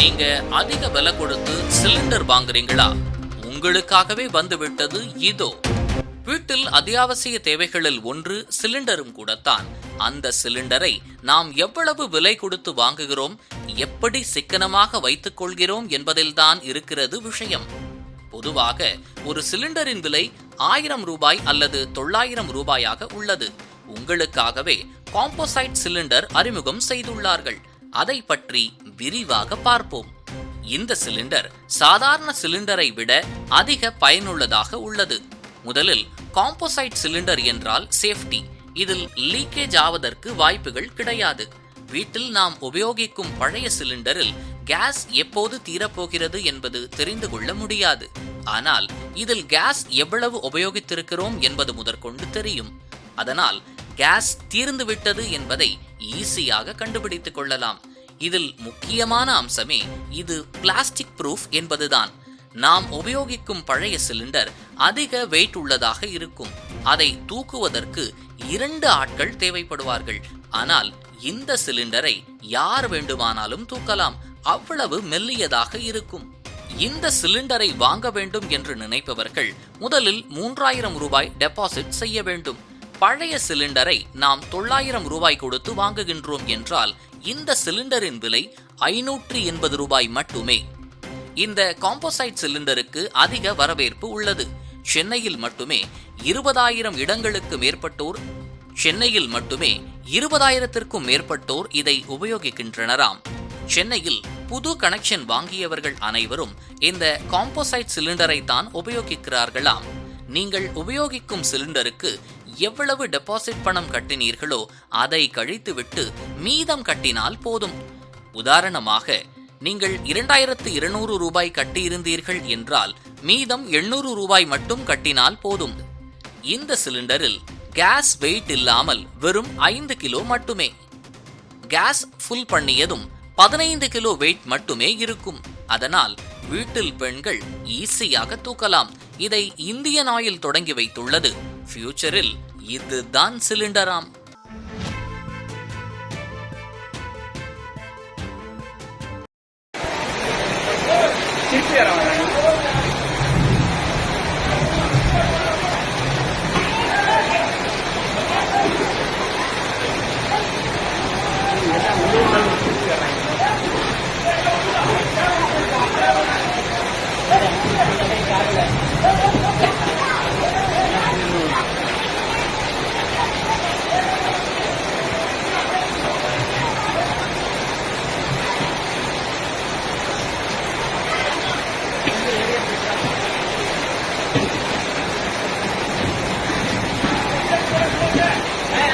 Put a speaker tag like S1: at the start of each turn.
S1: நீங்க அதிக விலை கொடுத்து சிலிண்டர் வாங்குறீங்களா? உங்களுக்காகவே வந்துவிட்டது இதோ. வீட்டில் அத்தியாவசிய தேவைகளில் ஒன்று சிலிண்டரும் கூடத்தான். அந்த சிலிண்டரை நாம் எவ்வளவு விலை கொடுத்து வாங்குகிறோம்? எப்படி சிக்கனமாக வைத்துக் கொள்கிறோம் என்பதில்தான் இருக்கிறது விஷயம். பொதுவாக ஒரு சிலிண்டரின் விலை ஆயிரம் ரூபாய் அல்லது தொள்ளாயிரம் ரூபாயாக உள்ளது. உங்களுக்காகவே காம்போசைட் சிலிண்டர் அறிமுகம் செய்துள்ளார்கள். அதை பற்றி விரிவாக பார்ப்போம். இந்த சிலிண்டர் சாதாரண சிலிண்டரை விட அதிக பயனுள்ளதாக உள்ளது. முதலில் காம்போசைட் சிலிண்டர் என்றால் சேஃப்டி. இதில் லீக்கேஜ் ஆவதற்கு வாய்ப்புகள் கிடையாது. வீட்டில் நாம் உபயோகிக்கும் பழைய சிலிண்டரில் கேஸ் எப்போது தீரப்போகிறது என்பது தெரிந்து கொள்ள முடியாது. ஆனால் இதில் கேஸ் எவ்வளவு உபயோகித்திருக்கிறோம் என்பது முதற்கொண்டு தெரியும். அதனால் கேஸ் தீர்ந்து விட்டது என்பதை ஈஸியாக கண்டுபிடித்துக் கொள்ளலாம். இதில் முக்கியமான அம்சமே இது பிளாஸ்டிக் ப்ரூஃப் என்பதுதான். நாம் உபயோகிக்கும் பழைய சிலிண்டர் அதிக வெயிட் உள்ளதாக இருக்கும். அதை தூக்குவதற்கு இரண்டு ஆட்கள் தேவைப்படுவார்கள். ஆனால் இந்த சிலிண்டரை யார் வேண்டுமானாலும் தூக்கலாம். அவ்வளவு மெல்லியதாக இருக்கும். இந்த சிலிண்டரை வாங்க வேண்டும் என்று நினைப்பவர்கள் முதலில் மூன்றாயிரம் ரூபாய் டெபாசிட் செய்ய வேண்டும். பழைய சிலிண்டரை நாம் தொள்ளாயிரம் ரூபாய் கொடுத்து வாங்குகின்றோம் என்றால் இந்த சிலிண்டரின் விலை ஐநூற்றி எண்பது ரூபாய் மட்டுமே. இந்த காம்போசைட் சிலிண்டருக்கு அதிக வரவேற்பு உள்ளது. சென்னையில் மட்டுமே இருபதாயிரம் இடங்களுக்கு மேற்பட்டோர் சென்னையில் மட்டுமே இருபதாயிரத்திற்கும் மேற்பட்டோர் இதை உபயோகிக்கின்றனராம். சென்னையில் புது கனெக்ஷன் வாங்கியவர்கள் அனைவரும் இந்த காம்போசைட் சிலிண்டரை தான் உபயோகிக்கிறார்களாம். நீங்கள் உபயோகிக்கும் சிலிண்டருக்கு எவ்வளவு டெபாசிட் பணம் கட்டினீர்களோ அதை கழித்துவிட்டு மீதம் கட்டினால் போதும். உதாரணமாக நீங்கள் இரண்டாயிரத்து இருநூறு ரூபாய் கட்டியிருந்தீர்கள் என்றால் மீதம் எண்ணூறு ரூபாய் மட்டும் கட்டினால் போதும். இந்த சிலிண்டரில் கேஸ் வெயிட் இல்லாமல் வெறும் ஐந்து கிலோ மட்டுமே. கேஸ் ஃபுல் பண்ணியதும் பதினைந்து கிலோ வெயிட் மட்டுமே இருக்கும். அதனால் வீட்டில் பெண்கள் ஈஸியாக தூக்கலாம். இதை இந்தியன் ஆயில் தொடங்கி வைத்துள்ளது. ஃபியூச்சரில் இதுதான் சிலிண்டராம்.